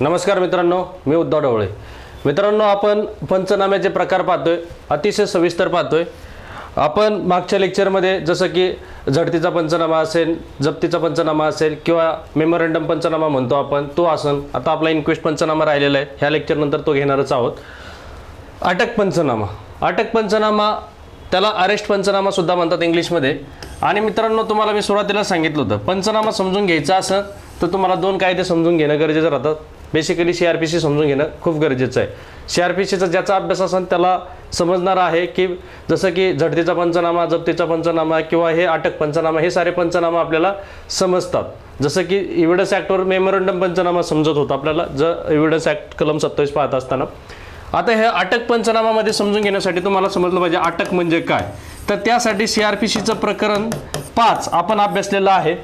नमस्कार मित्रांनो मी उद्धव ढवळे. मित्रांनो आपण पंचनाम्याचे प्रकार पाहतोय अतिशय सविस्तर पाहतोय. आपण मागच्या लेक्चरमध्ये जसं की झडतीचा पंचनामा असेल जप्तीचा पंचनामा असेल किंवा मेमोरंडम पंचनामा म्हणतो आपण तो असन. आता आपला इन्क्वेस्ट पंचनामा राहिलेला आहे. ह्या लेक्चरनंतर तो घेणारच आहोत. अटक पंचनामा. अटक पंचनामा त्याला अरेस्ट पंचनामा सुद्धा म्हणतात इंग्लिशमध्ये. आणि मित्रांनो तुम्हाला मी सुरुवातीला सांगितलं होतं पंचनामा समजून घ्यायचा असं तर तुम्हाला दोन कायदे समजून घेणं गरजेचं राहतात basically C R P C समजून घेणं खूप गरजेचं आहे. सी आर पी सीचा ज्याचा अभ्यास असेल त्याला समजणार आहे की जसं की झडतीचा पंचनामा जप्तीचा पंचनामा किंवा हे अटक पंचनामा हे सारे पंचनामा आपल्याला समजतात. जसं की इव्हिडन्स ॲक्टवर मेमोरंडम पंचनामा समजत होता आपल्याला जर इव्हिडन्स ॲक्ट कलम सत्तावीस पाहत असताना. आता हे अटक पंचनामामध्ये समजून घेण्यासाठी तुम्हाला समजलं पाहिजे अटक म्हणजे काय? तर त्यासाठी सी आर पी सीचं प्रकरण पाच आपण अभ्यासलेलं आहे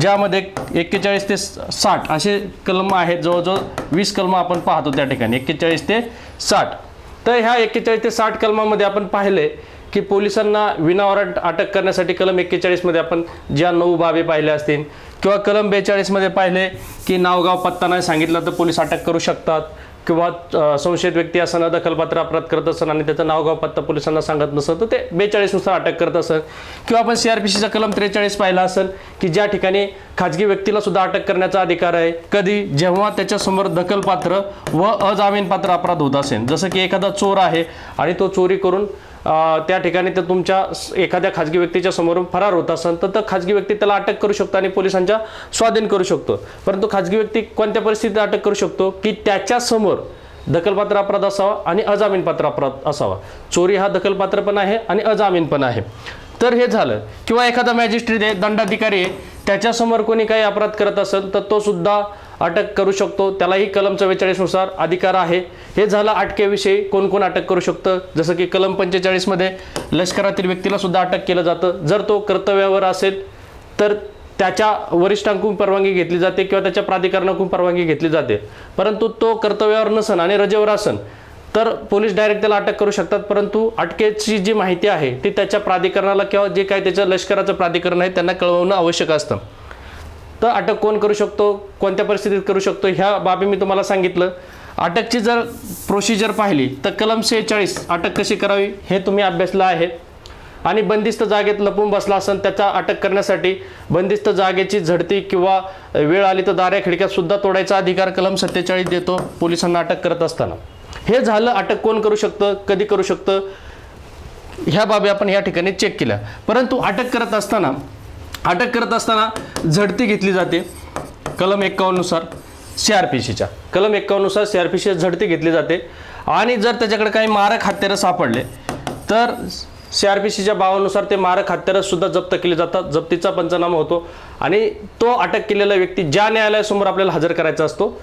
ज्यामध्ये एक्केचाळीस ते साठ असे कलम आहेत जवळजवळ वीस कलम आपण पाहतो त्या ठिकाणी एक्केचाळीस ते साठ. तर ह्या एक्केचाळीस ते साठ कलमामध्ये आपण पाहिले की पोलिसांना विनावरंट अटक करण्यासाठी कलम एक्केचाळीसमध्ये आपण ज्या नऊ बाबी पाहिल्या असतील किंवा कलम बेचाळीसमध्ये पाहिले की नावगाव पत्ता नाही सांगितलं तर पोलीस अटक करू शकतात किंवा संशयित व्यक्ती असताना दखलपात्र अपराध करत असेल आणि त्याचं नाव गाव पत्ता पोलिसांना सांगत नसतं तर ते बेचाळीसनुसार अटक करत असत किंवा आपण सी आर पी सीचा कलम त्रेचाळीस पाहिला असेल की ज्या ठिकाणी खाजगी व्यक्तीला सुद्धा अटक करण्याचा अधिकार आहे कधी जेव्हा त्याच्यासमोर दखलपात्र व अजामीनपात्र अपराध होत असेल. जसं की एखादा चोर आहे आणि तो चोरी करून त्या ठिकाणी तर तुमच्या एखाद्या खाजगी व्यक्तीच्या समोरून फरार होत असेल तर खाजगी व्यक्ती त्याला अटक करू शकतो आणि पोलिसांच्या स्वाधीन करू शकतो. परंतु खाजगी व्यक्ती कोणत्या परिस्थितीत अटक करू शकतो? की त्याच्यासमोर दखलपात्र अपराध असावा आणि अजामीनपात्र अपराध असावा. चोरी हा दखलपात्र पण आहे आणि अजामीन पण आहे. तर हे झालं. किंवा एखादा मॅजिस्ट्रेट आहे दंडाधिकारी आहे त्याच्यासमोर कोणी काही अपराध करत असेल तर तो सुद्धा अटक करू शकतो. त्यालाही कलम चव्वेचाळीसनुसार अधिकार आहे. हे झालं अटकेविषयी कोण कोण अटक करू शकतं? जसं की कलम पंचेचाळीसमध्ये लष्करातील व्यक्तीला सुद्धा अटक केलं जातं. जर तो कर्तव्यावर असेल तर त्याच्या वरिष्ठांकडून परवानगी घेतली जाते किंवा त्याच्या प्राधिकरणाकडून परवानगी घेतली जाते. परंतु तो कर्तव्यावर नसन आणि रजेवर असन तर पोलीस डायरेक्ट त्याला अटक करू शकतात. परंतु अटकेची जी माहिती आहे ती त्याच्या प्राधिकरणाला किंवा जे काही त्याच्या लष्कराचं प्राधिकरण आहे त्यांना कळवणं आवश्यक असतं. तर अटक कोण करू शकतो? कोणत्या परिस्थितीत करू शकतो? ह्या बाबी मी तुम्हाला सांगितलं. अटकची जर प्रोसिजर पाहिली तर कलम सेहेचाळीस अटक कशी करावी? हे तुम्ही अभ्यासलं आहे. आणि बंदिस्त जागेत लपून बसला असेल त्याचा अटक करण्यासाठी बंदिस्त जागेची झडती किंवा वेळ आली तर दाऱ्या खिडक्यात सुद्धा तोडायचा अधिकार कलम सत्तेचाळीस देतो पोलिसांना अटक करत असताना. हे झालं अटक कोण करू शकतं? कधी करू शकतं? ह्या बाबी आपण या ठिकाणी चेक केल्या. परंतु अटक करत असताना अटक करत असताना झडती घेतली जाते. कलम एक्कावन्नुसार सी आर पी सीच्या कलम एक्कावन्नुसार सी आर पी सी झडती घेतली जाते. आणि जर त्याच्याकडे काही मारक हत्यारं सापडले तर सी आर पी सीच्या भावानुसार ते मारक हत्यारंसुद्धा जप्त केले जातात. जप्तीचा पंचनामा होतो. आणि तो अटक केलेला व्यक्ती ज्या न्यायालयासमोर आपल्याला हजर करायचा असतो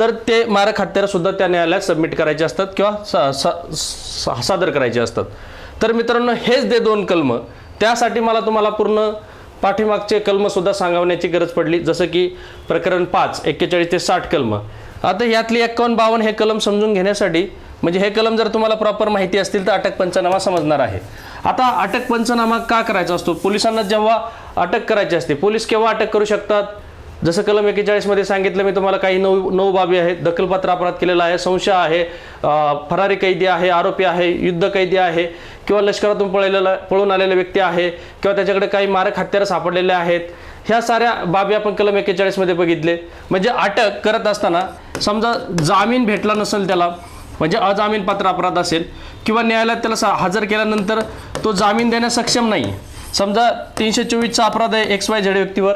तर ते मारक हत्यारंसुद्धा त्या न्यायालयात सबमिट करायचे असतात किंवा स- स- सादर करायचे असतात. तर मित्रांनो हेच दे दोन कलम. त्यासाठी मला तुम्हाला पूर्ण पाठीमागचे कलमसुद्धा सांगावण्याची सांगवण्याची गरज पडली जसं की प्रकरण पाच एक्केचाळीस ते साठ कलम. आता यातली एक्कावन्न बावन्न हे कलम समजून घेण्यासाठी म्हणजे हे कलम जर तुम्हाला प्रॉपर माहिती असतील तर अटक पंचनामा समजणार आहे. आता अटक पंचनामा का करायचा असतो? पोलिसांना जेव्हा अटक करायची असते पोलीस केव्हा अटक करू शकतात? जसं कलम एकेचाळीसमध्ये सांगितलं मी तुम्हाला काही नऊ नऊ बाबी आहेत. दखलपात्र अपराध केलेला आहे संशय आहे फरारी कैदी आहे आरोपी आहे युद्ध कैदी आहे किंवा लष्करातून पळलेला पळून आलेला व्यक्ती आहे किंवा त्याच्याकडे काही मारक हत्यारं सापडलेले आहेत. ह्या साऱ्या बाबी आपण कलम एकेचाळीसमध्ये बघितले. म्हणजे अटक करत असताना समजा जामीन भेटला नसेल त्याला म्हणजे अजामीन पात्र अपराध असेल किंवा न्यायालयात त्याला सा- हजर केल्यानंतर तो जामीन देण्यास सक्षम नाही. समजा तीनशे चोवीसचा अपराध आहे एक्स वाय झेड व्यक्तीवर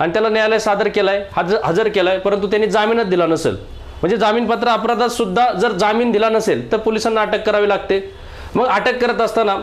आणि त्याला न्यायालय सादर केलाय हजर हजर केलाय परंतु त्यांनी जामीनच दिला नसेल. म्हणजे जामीनपत्र अपराधात सुद्धा जर जामीन दिला नसेल तर पोलिसांना अटक करावी लागते. मग अटक करत असताना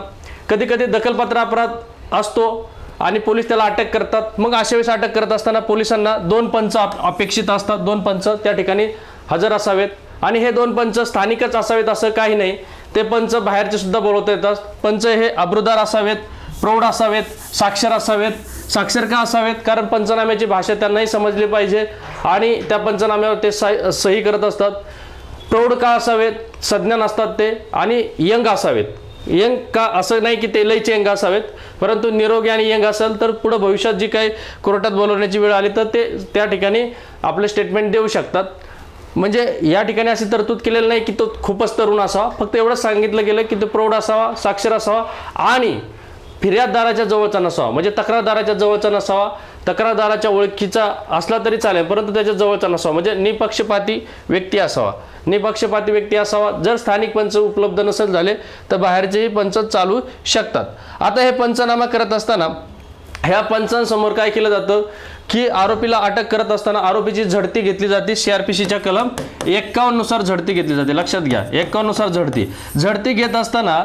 कधी कधी दखलपत्र अपराध असतो आणि पोलीस त्याला अटक करतात. मग अशा वेळेस अटक करत असताना पोलिसांना दोन पंच अप- अपेक्षित असतात. दोन पंच त्या ठिकाणी हजर असावेत. आणि हे दोन पंच स्थानिकच असावेत असं काही नाही. ते पंच बाहेरचे सुद्धा बोलवता येतात. पंच हे अब्रुदार असावेत. प्रौढ असावेत साक्षर असावेत साक्षर का असावेत? कारण पंचनाम्याची भाषा त्यांनाही समजली पाहिजे आणि त्या पंचनाम्यावर ते सही करत असतात. प्रौढ का असावेत? सज्ञान असतात ते. आणि यंग असावेत. यंग का असं नाही की ते लयचे यंग असावेत परंतु निरोगी आणि यंग असेल तर पुढं भविष्यात जी काही कोर्टात बोलवण्याची वेळ आली तर ते त्या ठिकाणी आपले स्टेटमेंट देऊ शकतात. म्हणजे या ठिकाणी अशी तरतूद केलेली नाही की तो खूपच तरुण असावा. फक्त एवढंच सांगितलं गेलं की तो प्रौढ असावा साक्षर असावा आणि फिर्याददाराच्या जवळचा नसावा. म्हणजे तक्रारदाराच्या जवळचा नसावा तक्रारदाराच्या ओळखीचा असला तरी चालेल परंतु त्याच्या जवळचा नसावा. म्हणजे निपक्षपाती व्यक्ती असावा. निपक्षपाती व्यक्ती असावा. जर स्थानिक पंच उपलब्ध नसेल झाले तर बाहेरचेही पंच चालू शकतात. आता हे पंचनामा करत असताना ह्या पंचांसमोर काय केलं जातं की आरोपीला अटक करत असताना आरोपीची झडती घेतली जाते. सीआरपीसीच्या कलम एक्कावन्ननुसार झडती घेतली जाते. लक्षात घ्या एक्कावन्ननुसार झडती. झडती घेत असताना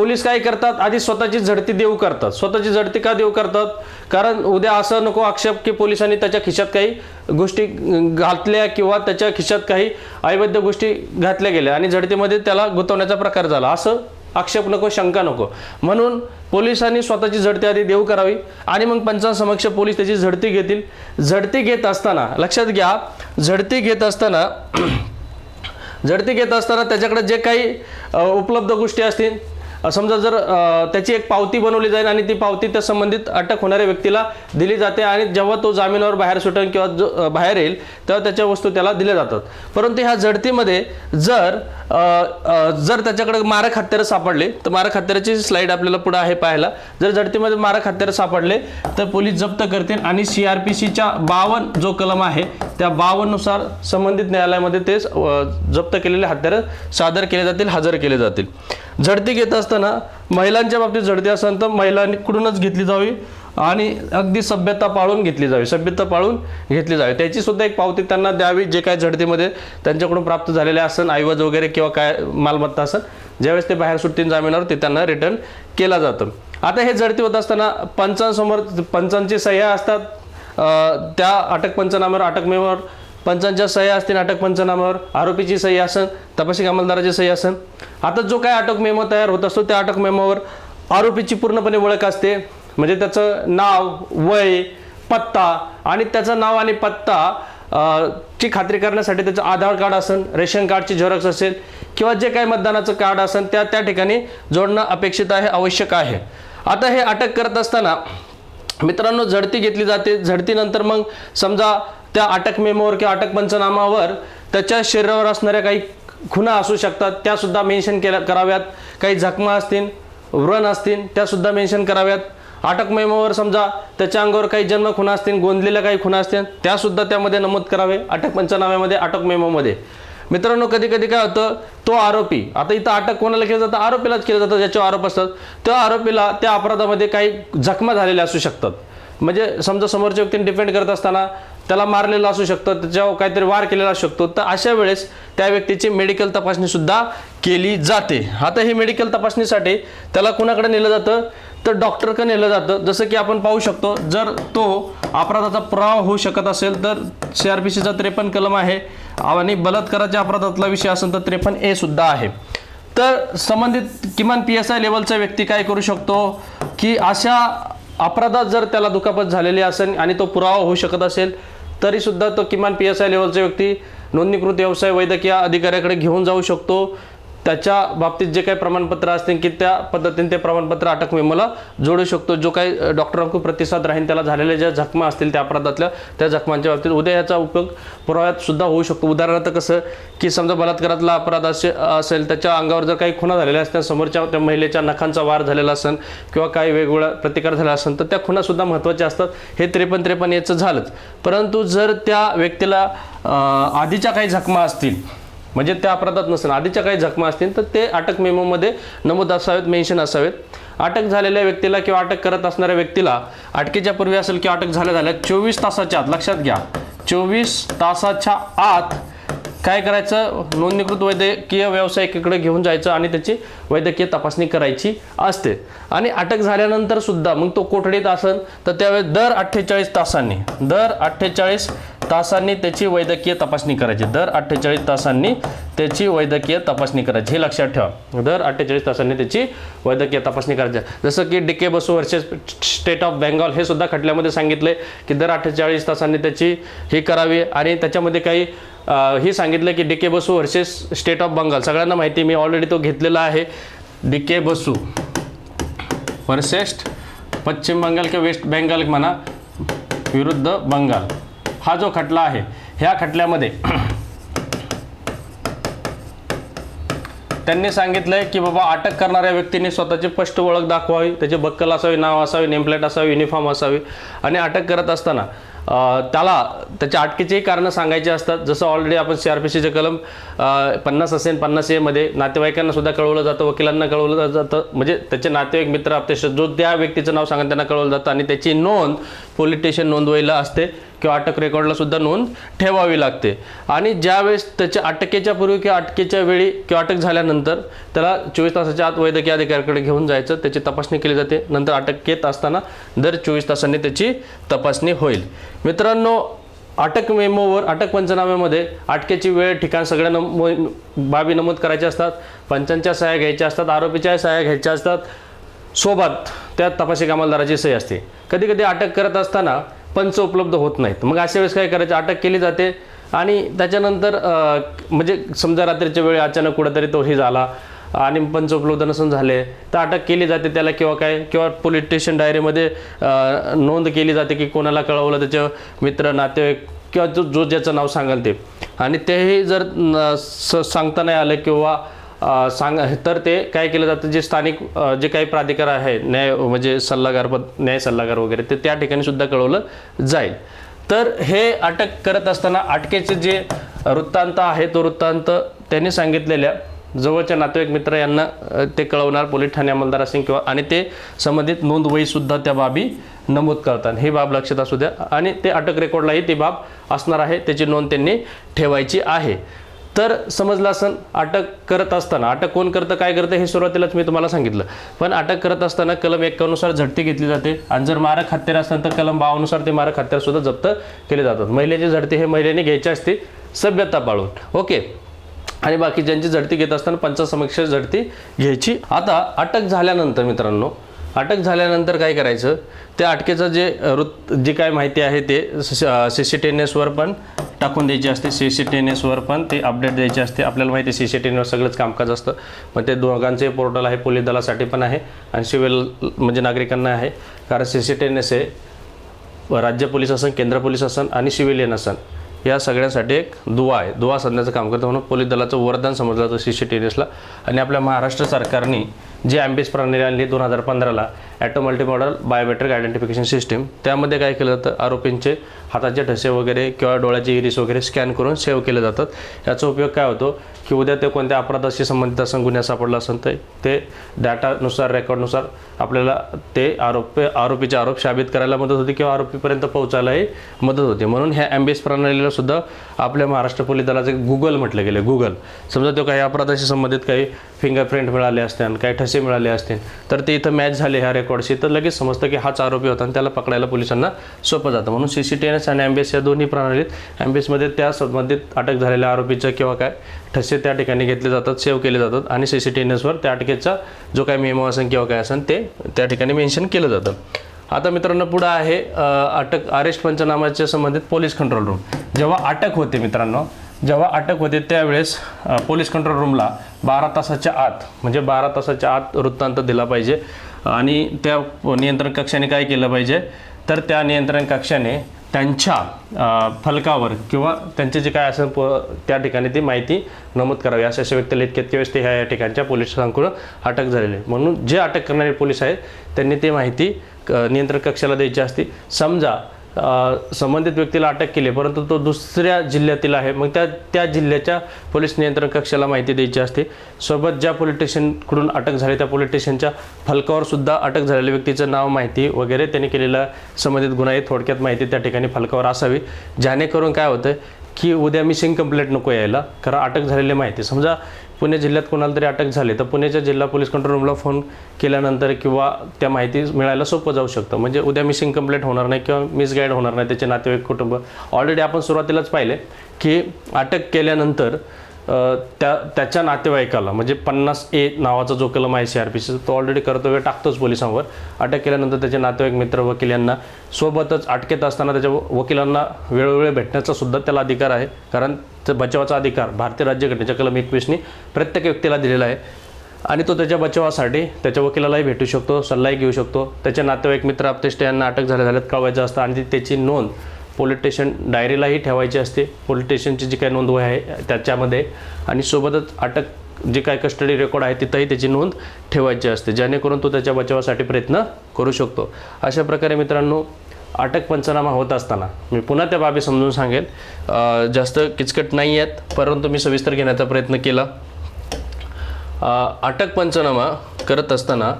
पोलीस काय करतात? आधी स्वतःची झडती देऊ करतात. स्वतःची झडती का देऊ करतात? कारण उद्या असं नको आक्षेप की पोलिसांनी त्याच्या खिशात काही गोष्टी घातल्या किंवा त्याच्या खिशात काही अवैध गोष्टी घातल्या गेल्या आणि झडतीमध्ये त्याला गुंतवण्याचा प्रकार झाला. असं आक्षेप नको शंका नको. म्हणून पोलिसांनी स्वतःची झडती आधी देऊ करावी आणि मग पंचांसमक्ष पोलीस त्याची झडती घेतील. झडती घेत असताना लक्षात घ्या झडती घेत असताना झडती घेत असताना त्याच्याकडे जे काही उपलब्ध गोष्टी असतील समजा जर त्याची एक पावती बनवली जाईल आणि ती पावती त्या संबंधित अटक होणाऱ्या व्यक्तीला दिली जाते आणि जेव्हा तो जामिनावर बाहेर सुटेल किंवा जो बाहेर येईल तेव्हा त्याच्या वस्तू त्याला दिल्या जातात. परंतु ह्या झडतीमध्ये जर जर त्याच्याकडे मारक हत्यारं सापडले तर मारक हत्याराची स्लाईड आपल्याला पुढे आहे पाहायला. जर झडतीमध्ये मारक हत्यारं सापडले तर पोलीस जप्त करतील आणि सी आर पी सीच्या बावन्न जो कलम आहे त्या बावन्ननुसार संबंधित न्यायालयामध्ये ते जप्त केलेले हत्यारं सादर केले जातील हजर केले जातील. झडती घेत असताना महिलांच्या बाबतीत झडती असेल तर महिलांकडूनच घेतली जावी आणि अगदी सभ्यता पाळून घेतली जावी सभ्यता पाळून घेतली जावी. त्याची सुद्धा एक पावती त्यांना द्यावी जे काय झडतीमध्ये त्यांच्याकडून प्राप्त झालेले असन ऐवज वगैरे किंवा काय मालमत्ता असेल ज्यावेळेस ते बाहेर सुट्टीन जामिनावर ते त्यांना रिटर्न केला जातं. आता हे झडती होत असताना पंचांसमोर पंचांची सह्या असतात. त्या अटक पंचनाम्यावर अटकमेवर पंचांच्या सह्या असतील अटक पंचनामावर आरोपीची सही असन तपासी अंमलदाराची सही असन. आता जो काय अटक मेमो तयार होत असतो त्या अटक मेमोवर आरोपीची पूर्णपणे ओळख असते. म्हणजे त्याचं नाव वय पत्ता आणि त्याचं नाव आणि पत्ता ची खात्री करण्यासाठी त्याचं आधार कार्ड असेल रेशन कार्डची झेरॉक्स असेल किंवा जे काही मतदानाचं कार्ड असेल त्या त्या ठिकाणी जोडणं अपेक्षित आहे आवश्यक आहे. आता हे अटक करत असताना मित्रांनो झडती घेतली जाते. झडतीनंतर मग समजा त्या अटक मेमोवर किंवा अटक पंचनामावर त्याच्या शरीरावर असणाऱ्या काही खुणा असू शकतात त्यासुद्धा मेन्शन केल्या कराव्यात. काही जखमा असतील व्रण असतील त्यासुद्धा मेन्शन कराव्यात. अटक मेमोवर समजा त्याच्या अंगावर काही जन्म खुणा असतील गोंदलेल्या काही खुणा असतील त्यासुद्धा त्यामध्ये नमूद करावे अटक पंचनाम्यामध्ये अटक मेमोमध्ये. मित्रांनो कधी कधी काय होतं तो आरोपी आता इथं अटक कोणाला केलं जातं? आरोपीलाच केलं जातं ज्याच्यावर आरोप असतात. त्या आरोपीला त्या अपराधामध्ये काही जखमा झालेल्या असू शकतात. म्हणजे समजा समोरच्या व्यक्तीने डिपेंड करत असताना त्याला मारलेलं असू शकतं त्याच्यावर काहीतरी वार केलेला असू शकतो. तर अशा वेळेस त्या व्यक्तीची मेडिकल तपासणीसुद्धा केली जाते. आता ही मेडिकल तपासणीसाठी त्याला कुणाकडे नेलं जातं? तर डॉक्टरकडे नेलं जातं. जसं की आपण पाहू शकतो जर तो अपराधाचा पुरावा होऊ शकत असेल तर सी आर पी सीचा त्रेपन्न कलम आहे आणि बलात्काराच्या अपराधातला विषय असेल तर त्रेपन्न ए सुद्धा आहे. तर संबंधित किमान पी एस आय लेवलचा व्यक्ती काय करू शकतो? की अशा अपराधात जर त्याला दुखापत झालेली असेल आणि तो पुरावा होऊ शकत असेल तरीसुद्धा तो किमान पी एस आय लेवलचा व्यक्ती नोंदणीकृत व्यवसाय वैद्यकीय अधिकाऱ्याकडे घेऊन जाऊ शकतो. त्याच्या बाबतीत जे काही प्रमाणपत्र असतील की त्या पद्धतीने ते प्रमाणपत्र अटक मेमोला जोडू शकतो जो काही डॉक्टरांकडून प्रतिसाद राहील त्याला झालेल्या ज्या जखमा असतील त्या अपराधातल्या त्या जखमांच्या बाबतीत उद्या याचा उपयोग पुराव्यात सुद्धा होऊ शकतो. उदाहरणार्थ कसं की समजा बलात्कारातला अपराध असे असेल त्याच्या अंगावर जर काही खुणा झालेल्या असतील समोरच्या त्या महिलेच्या नखांचा वार झालेला असेल किंवा काही वेगवेगळा प्रतिकार झाला असेल तर त्या खुणासुद्धा महत्त्वाच्या असतात. हे त्रेपन्न त्रेपन्न याचं झालंच. परंतु जर त्या व्यक्तीला आधीच्या काही जखमा असतील म्हणजे त्या अपराधात नसेल. आधीच्या काही जखमा असतील तर ते अटक मेमोमध्ये नमूद असावेत मेन्शन असावेत. अटक झालेल्या व्यक्तीला किंवा अटक करत असणाऱ्या व्यक्तीला अटकेच्या पूर्वी असेल किंवा अटक झाल्या झाल्या चोवीस तासाच्या आत लक्षात घ्या. चोवीस तासाच्या आत काय करायचं? नोंदणीकृत वैद्यकीय व्यावसायिकाकडे घेऊन जायचं आणि त्याची वैद्यकीय तपासणी करायची असते. आणि अटक झाल्यानंतर सुद्धा मग तो कोठडीत असेल तर त्यावेळेस दर अठ्ठेचाळीस तासांनी दर अठ्ठेचाळीस तासांनी त्याची वैद्यकीय तपासणी करायची. दर अठ्ठेचाळीस तासांनी त्याची वैद्यकीय तपासणी करायची. हे लक्षात ठेवा. दर अठ्ठेचाळीस तासांनी त्याची वैद्यकीय तपासणी करायची. जसं की डी के बसू वर्सेस स्टेट ऑफ बेंगॉल हे सुद्धा खटल्यामध्ये सांगितले की दर अठ्ठेचाळीस तासांनी त्याची ही करावी आणि त्याच्यामध्ये काही हे ही सांगितलं की डी के बसू वर्सेस स्टेट ऑफ बंगाल सगळ्यांना माहिती मी ऑलरेडी तो घेतलेला आहे. डी के बसू वर्सेस्ट पश्चिम बंगाल किंवा वेस्ट बेंगाल म्हणा विरुद्ध बंगाल. हा जो खटला आहे ह्या खटल्यामध्ये त्यांनी सांगितलंय की बाबा अटक करणाऱ्या व्यक्तीने स्वतःची स्पष्ट ओळख दाखवावी त्याचे बक्कल असावी नाव असावे नेमप्लेट असावी युनिफॉर्म असावी आणि अटक करत असताना त्याला त्याच्या अटकेचेही कारणं सांगायचे असतात. जसं ऑलरेडी आपण सी आर पी सीचे कलम पन्नास असेल पन्नास एमध्ये नातेवाईकांना सुद्धा कळवलं जातं वकिलांना कळवलं जातं. म्हणजे त्याचे नातेवाईक मित्र आपते जो त्या व्यक्तीचं नाव सांगा त्यांना कळवलं जातं आणि त्याची नोंद पोलीस स्टेशन नोंदवायला असते. किंवा अटक रेकॉर्डला सुद्धा नोंद ठेवावी लागते. आणि ज्यावेळेस त्याच्या अटकेच्या पूर्वी किंवा अटकेच्या वेळी किंवा अटक झाल्यानंतर त्याला चोवीस तासाच्या आत वैद्यकीय अधिकाऱ्याकडे घेऊन जायचं त्याची तपासणी केली जाते. नंतर अटकेत असताना दर चोवीस तासांनी त्याची तपासणी होईल. मित्रांनो अटक मेमोवर अटक पंचनाम्यामध्ये अटकेची वेळ ठिकाण सगळ्या नमो बाबी नमूद करायच्या असतात. पंचांच्या सह्या घ्यायच्या असतात आरोपीच्या सह्या घ्यायच्या असतात. सोबत त्या तपासी कामलदाराची सही असते. कधी कधी अटक करत असताना पंच उपलब्ध होत नाहीत. मग अशा वेळेस काय करायचं? अटक केली जाते आणि त्याच्यानंतर म्हणजे समजा रात्रीच्या वेळी अचानक कुठंतरी तो हे झाला आणि पंच उपलब्ध नसून झाले तर अटक केली जाते त्याला किंवा काय? किंवा पोलीस स्टेशन डायरीमध्ये नोंद केली जाते की कोणाला कळवलं त्याचं मित्र नातेवाईक किंवा जो जो ज्याचं नाव सांगाल ते. आणि तेही जर स- सांगता नाही आलं किंवा सांग तर ते काय केलं जातं जे स्थानिक जे काही प्राधिकार आहे न्याय म्हणजे सल्लागार पद न्याय सल्लागार वगैरे ते त्या ठिकाणी सुद्धा कळवलं जाईल. तर हे अटक करत असताना अटकेचे जे वृत्तांत आहे तो वृत्तांत त्यांनी सांगितलेल्या जवळच्या नातेवाईक मित्र यांना ते कळवणार पोलीस ठाणे अंमलदार असेल किंवा आणि ते संबंधित नोंदवहीसुद्धा त्या बाबी नमूद करतात. ही बाब लक्षात असू द्या. आणि ते अटक रेकॉर्डलाही ती बाब असणार आहे त्याची नोंद त्यांनी ठेवायची आहे. तर समजलं असं अटक करत असताना अटक कोण करतं काय करतं हे सुरुवातीलाच मी तुम्हाला सांगितलं. पण अटक करत असताना कलम एक्कानुसार झडती घेतली जाते आणि जर मारक हत्यार असतात तर कलम बावानुसार ते मारक हत्यारसुद्धा जप्त केले जातात. महिलेची झडती हे महिलेने घ्यायची असते सभ्यता पाळून. ओके. आणि बाकी ज्यांची झडती घेत असताना पंचासमक्ष झडती घ्यायची. आता अटक झाल्यानंतर मित्रांनो अटक झाल्यानंतर काय करायचं? त्या अटकेचं जे वृत्त जी काय माहिती आहे ते सी सी टी एन एसवर पण टाकून द्यायची असते. सी सी टी एन एसवर पण ते अपडेट द्यायची असते. आपल्याला माहिती आहे सी सी टी एनवर सगळंच कामकाज असतं. मग ते दोघांचे पोर्टल आहे पोलीस दलासाठी पण आहे आणि सिव्हिल म्हणजे नागरिकांना आहे. कारण C C T N S हे राज्य पोलीस असन केंद्र पोलीस असन आणि सिव्हिलियन असन. या सगळ्यांसाठी एक दुवा आहे. दुवा साधण्याचं काम करतं म्हणून पोलीस दलाचं वरदान समजलं जातं सी सी टी एसला आणि आपल्या महाराष्ट्र सरकारने जी ॲम्बेस प्रणाली आणली दोन हजार पंधराला auto multimodal biometric identification system त्यामध्ये काय केलं जातं? आरोपींचे हाताचे ठसे वगैरे किंवा डोळ्याचे इरिस वगैरे स्कॅन करून सेव्ह केले जातात. याचा उपयोग काय होतो? की उद्या ते कोणत्या अपराधाशी संबंधित असं गुन्हा सापडला असेल तर ते डाटानुसार रेकॉर्डनुसार आपल्याला ते आरोप आरोपीचे आरोप साबित करायला मदत होते किंवा आरोपीपर्यंत पोहोचायलाही मदत होते. म्हणून ह्या ॲम्बेस प्रणालीला सुद्धा आपल्या महाराष्ट्र पोलीस दलाचं गुगल म्हटलं गेलं गुगल समजा तो काही अपराधाशी संबंधित काही फिंगरप्रिंट मिळाले असतील काही ठसे मिळाले असतील तर ते इथं मॅच झाले ह्या रेकॉर्डशी तर लगेच समजतं की हाच आरोपी होता आणि त्याला पकडायला पोलिसांना सोपं जातं. म्हणून C C T N S आणि ॲम्बेस या दोन्ही प्रणालीत ॲम्बेसमध्ये त्या संबंधित अटक झालेल्या आरोपीचं किंवा काय ठसे त्या ठिकाणी घेतले जातात सेव्ह केले जातात आणि सी सी टी एन एसवर त्या अटकेचा जो काय मेमो असेल किंवा काय असेल ते त्या ठिकाणी मेन्शन केलं जातं. आता मित्रांनो पुढं आहे अटक अरेस्ट पंचनामाच्या संबंधित पोलीस कंट्रोल रूम जेव्हा अटक होते मित्रांनो जेव्हा अटक होते त्यावेळेस पोलीस कंट्रोल रूमला बारा तासाच्या आत म्हणजे बारा तासाच्या आत वृत्तांत दिला पाहिजे. आणि त्या नियंत्रण कक्षाने काय केलं पाहिजे? तर त्या नियंत्रण कक्षाने त्यांच्या फलकावर किंवा त्यांचे जे काय असेल प त्या ठिकाणी ती माहिती नमूद करावी अशा अशा व्यक्तीला इतक्या इतक्या वेळेस ते ह्या या ठिकाणच्या पोलिसांकडून अटक झालेली आहे. म्हणून जे अटक करणारे पोलीस आहेत त्यांनी ती माहिती क- नियंत्रण कक्षाला द्यायची असते. समजा संबंधित व्यक्तीला अटक केली परंतु तो दुसऱ्या जिल्ह्यातील आहे. मग त्या त्या जिल्ह्याच्या पोलीस नियंत्रण कक्षाला माहिती द्यायची असते. सोबत ज्या पोलीस स्टेशनकडून अटक झाली त्या पोलीस स्टेशनच्या फलकावर सुद्धा अटक झालेल्या व्यक्तीचं नाव माहिती वगैरे त्यांनी केलेला संबंधित गुन्हा थोडक्यात माहिती त्या ठिकाणी फलकावर असावी. जेणेकरून काय होतं की उद्या मिसिंग कंप्लेंट नको यायला. कारण अटक झालेली माहिती. समजा पुणे जिल्ह्यात कोणाला तरी अटक झाली तर पुण्याच्या जिल्हा पोलीस कंट्रोल रूमला फोन केल्यानंतर किंवा त्या माहिती मिळायला सोपं जाऊ शकतं. म्हणजे उद्या मिसिंग कंप्लेंट होणार नाही किंवा मिसगाईड होणार नाही त्याचे नातेवाईक कुटुंब. ऑलरेडी आपण सुरुवातीलाच पाहिले की अटक केल्यानंतर त्या त्याच्या नातेवाईकाला म्हणजे पन्नास ए नावाचा जो कलम आहे सी आर पी तो ऑलरेडी कर्तव्य टाकतोच पोलिसांवर. अटक केल्यानंतर त्याचे नातेवाईक मित्र वकील यांना सोबतच अटकेत असताना त्याच्या वकिलांना वेळोवेळी भेटण्याचा सुद्धा त्याला अधिकार आहे. कारण ते बचावाचा अधिकार भारतीय राज्यघटनेच्या कलम एकवीसने प्रत्येक व्यक्तीला दिलेला आहे. आणि तो त्याच्या बचावासाठी त्याच्या वकिलालाही भेटू शकतो सल्लाही घेऊ शकतो. त्याचे नातेवाईक मित्र आपतेष्ट यांना अटक झाल्या झाल्यात कळवायचं असतं. आणि त्याची नोंद पोलीस स्टेशन डायरीलाही ठेवायची असते. पोलीस स्टेशनची जी काही नोंद आहे त्याच्यामध्ये आणि सोबतच अटक जे काय कस्टडी रेकॉर्ड आहे तिथंही त्याची नोंद ठेवायची असते. जेणेकरून तो त्याच्या बचावासाठी प्रयत्न करू शकतो. अशा प्रकारे मित्रांनो अटक पंचनामा होत असताना मी पुन्हा त्या बाबी समजून सांगेन जास्त किचकट नाही आहेत परंतु मी सविस्तर घेण्याचा प्रयत्न केला. अटक पंचनामा करत असताना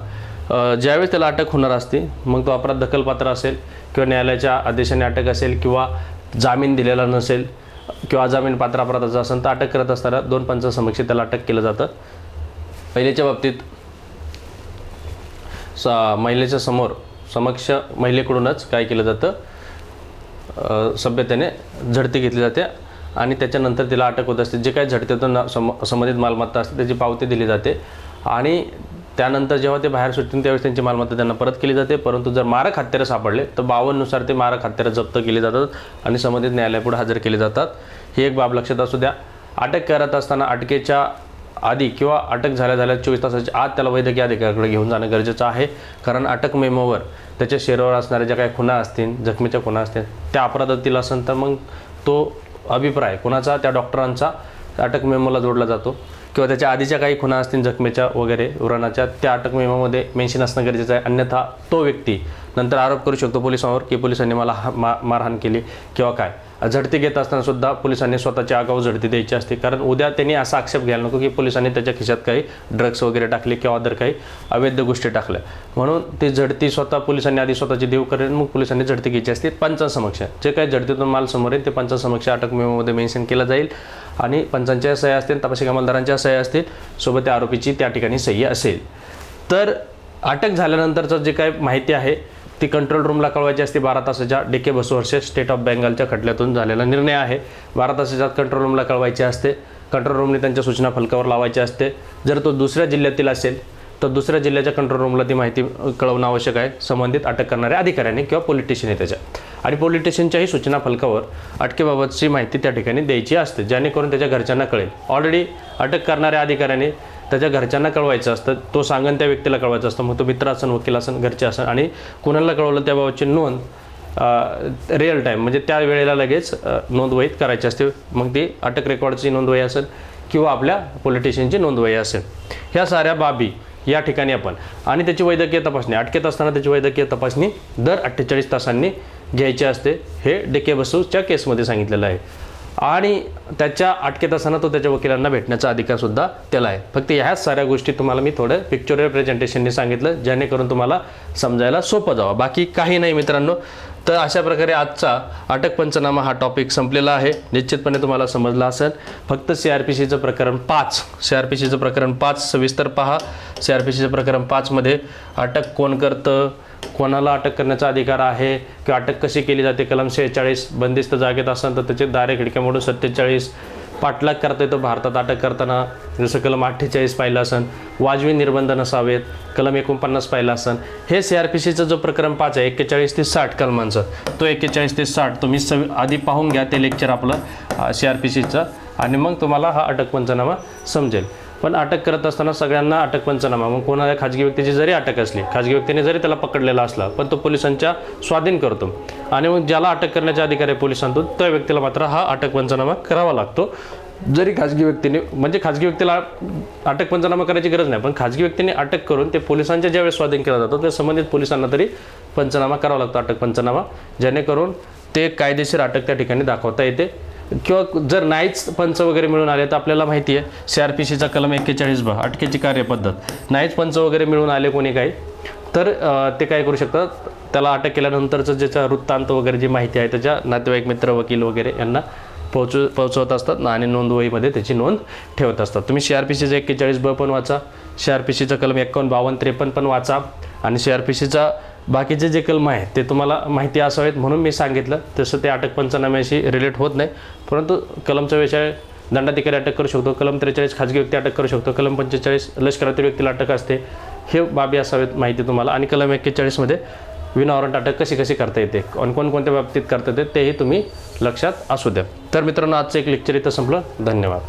ज्यावेळेस त्याला अटक होणार असते मग तो अपराध दखलपात्र असेल किंवा न्यायालयाच्या आदेशाने अटक असेल किंवा जामीन दिलेला नसेल किंवा जामीन पात्र अपराधाचा असेल तर अटक करत असताना दोन पंचासमक्ष त्याला अटक केलं जातं. पहिलेच्या बाबतीत स महिलेच्या समोर समक्ष महिलेकडूनच काय केलं जातं? सभ्यतेने झडती घेतली जाते आणि त्याच्यानंतर तिला अटक होत असते. जे काही झडतेतून सम संबंधित मालमत्ता असते त्याची पावती दिली जाते. आणि त्यानंतर जेव्हा ते बाहेर सुटतील त्यावेळेस त्यांची मालमत्ता त्यांना परत केली जाते. परंतु जर मारक हत्यारं सापडले तर बावननुसार ते मारक हत्यारं जप्त केली जातात आणि संबंधित न्यायालयापुढे हजर केले जातात. ही एक बाब लक्षात असू द्या. अटक करत असताना अटकेच्या आधी किंवा अटक झाल्या झाल्या चोवीस तासाच्या आत त्याला वैद्यकीय अधिकाऱ्याकडे घेऊन जाणं गरजेचं आहे. कारण अटक मेमोवर त्याच्या शरीरावर असणाऱ्या ज्या काही खुणा असतील जखमीच्या खुणा असतील त्या अपराधातील असेल तर मग तो अभिप्राय कुणाचा? त्या डॉक्टरांचा. अटक मेमोला जोडला जातो. किंवा त्याच्या आधीच्या काही खुणा असतील जखमेच्या वगैरे व्रणाच्या त्या अटक मेमोमध्ये मेन्शन असणं गरजेचं आहे. अन्यथा तो व्यक्ती नंतर आरोप करू शकतो पोलिसांवर की पोलिसांनी मला हा मा मारहाण केली किंवा काय. झडती घेत असताना सुद्धा पोलिसांनी स्वतःची आगाऊ झडती द्यायची असते. कारण उद्या त्यांनी असा आक्षेप घ्यायला नको की पोलिसांनी त्याच्या खिशात काही ड्रग्स वगैरे टाकले किंवा अदर काही अवैध गोष्टी टाकल्या. म्हणून ती झडती स्वतः पोलिसांनी आधी स्वतःची देव करेल मग पोलिसांनी झडती घ्यायची असते. पंचांसमक्ष. जे काही झडतीतून माल समोर येईल ते पंचांसमक्ष अटक मेमोमध्ये मेन्शन केलं जाईल. आणि पंचांच्या सह्या असतील तपासी अंमलदारांच्या सह्या असतील सोबत त्या आरोपीची त्या ठिकाणी सह्य असेल. तर अटक झाल्यानंतरचं जे काही माहिती आहे ती कंट्रोल रूमला कळवायची असते. बारा तासाच्या डी के बसू स्टेट ऑफ बेंगालच्या खटल्यातून झालेला निर्णय आहे. बारा तासाच्या कंट्रोल रूमला कळवायची असते. कंट्रोल रूमने त्यांच्या सूचना फलकावर लावायची असते. जर तो दुसऱ्या जिल्ह्यातील असेल तर दुसऱ्या जिल्ह्याच्या कंट्रोल रूमला ती माहिती कळवणं आवश्यक आहे. संबंधित अटक करणाऱ्या अधिकाऱ्याने किंवा पोलीस स्टेशनने त्याच्या. आणि पोलीस स्टेशनच्याही सूचना फलकावर अटकेबाबतची माहिती त्या ठिकाणी द्यायची असते जेणेकरून त्याच्या घरच्यांना कळेल. ऑलरेडी अटक करणाऱ्या अधिकाऱ्याने त्याच्या घरच्यांना कळवायचं असतं तो सांगन त्या व्यक्तीला कळवायचं असतं मग तो मित्र असन वकील असन घरचे असन आणि कुणाला कळवलं त्याबाबतची नोंद रिअल टाईम म्हणजे त्या वेळेला लगेच नोंदवहीत करायची असते. मग ती अटक रेकॉर्डची नोंदवही असेल किंवा आपल्या पोलीस स्टेशनची नोंदवही असेल. ह्या साऱ्या बाबी या ठिकाणी आपण आणि त्याची वैद्यकीय तपासणी अटकेत असताना त्याची वैद्यकीय तपासणी दर अठ्ठेचाळीस तासांनी घ्यायची असते हे डेके बसूच्या केसमध्ये सांगितलेलं आहे. आणि त्याच्या अटकेत असताना तो त्याच्या वकिलांना भेटण्याचा अधिकारसुद्धा त्याला आहे. फक्त ह्याच साऱ्या गोष्टी तुम्हाला मी थोडं पिक्चोरियल प्रेझेंटेशनने सांगितलं जेणेकरून तुम्हाला समजायला सोपं जावं. बाकी काही नाही मित्रांनो. तर अशा प्रकारे आजचा अटक पंचनामा हा टॉपिक संपलेला आहे. निश्चितपणे तुम्हाला समजला असेल. फक्त सी आर पी सीचं प्रकरण पाच. सी आर पी सीचं प्रकरण पाच. सविस्तर पहा. सी आर पी सीचं प्रकरण पाचमध्ये अटक कोण करतं? कोणाला अटक करण्याचा अधिकार आहे किंवा अटक कशी केली जाते? कलम शेहेचाळीस बंदिस्त जागेत असेल तर त्याचे दारे खिडक्या मोडून सत्तेचाळीस पाठलाग करता येतो भारतात अटक करताना. जसं कलम अठ्ठेचाळीस पाहिलं असन वाजवी निर्बंध नसावेत. कलम एकोणपन्नास पाहिलं असन हे सी आर पी सीचा जो प्रक्रम पाच आहे एक्केचाळीस ते साठ कलमांचं. तो एक्केचाळीस ते साठ तुम्ही सवि आधी पाहून घ्या ते लेक्चर आपलं सी आर पी सीचं आणि मग तुम्हाला हा अटक पंचनामा समजेल. पण अटक करत असताना सगळ्यांना अटक पंचनामा. मग कोणाला खाजगी व्यक्तीची जरी अटक असली खाजगी व्यक्तीने जरी त्याला पकडलेला असला पण तो पोलिसांच्या स्वाधीन करतो. आणि मग ज्याला अटक करण्याचा अधिकार आहे पोलिसांतून त्या व्यक्तीला मात्र हा अटक पंचनामा करावा लागतो. जरी खाजगी व्यक्तीने म्हणजे खाजगी व्यक्तीला अटक पंचनामा करायची गरज नाही पण खाजगी व्यक्तीने अटक करून ते पोलिसांच्या ज्यावेळेस स्वाधीन केला जातो त्या संबंधित पोलिसांना तरी पंचनामा करावा लागतो अटक पंचनामा जेणेकरून ते कायदेशीर अटक त्या ठिकाणी दाखवता येते. किंवा जर नाहीच पंच वगैरे मिळून आले तर आपल्याला माहिती आहे सी आर पी सीचा कलम एक्केचाळीस ब अटकेची कार्यपद्धत. नाहीच पंच वगैरे मिळून आले कोणी काही तर ते काय करू शकतात? त्याला अटक केल्यानंतरचं ज्याचा वृत्तांत वगैरे जी माहिती आहे त्याच्या नातेवाईक मित्र वकील वगैरे यांना पोहोचू पोहोचवत असतात आणि नोंदवहीमध्ये त्याची नोंद ठेवत असतात. तुम्ही सी आर पी सीचा एक्केचाळीस ब पण वाचा सी आर पी सीचा कलम एकावन्न बावन्न त्रेपन्न पण वाचा आणि सी आर पी सीचा बाकीचे जे कलम आहेत ते तुम्हाला माहिती असावेत म्हणून मी सांगितलं. तसं ते अटक पंचनाम्याशी रिलेट होत नाही. परंतु कलमचा विषय दंडाधिकारी अटक करू शकतो कलम त्रेचाळीस खाजगी व्यक्ती अटक करू शकतो कलम पंचेचाळीस लष्करातील व्यक्तीला अटक असते हे बाबी असावेत माहिती तुम्हाला. आणि कलम एक्केचाळीसमध्ये विनावरंट अटक कशी कशी करता येते आणि कोणकोणत्या बाबतीत करता येते तेही तुम्ही लक्षात असू द्या. तर मित्रांनो आजचं एक लेक्चर इथं संपलं. धन्यवाद.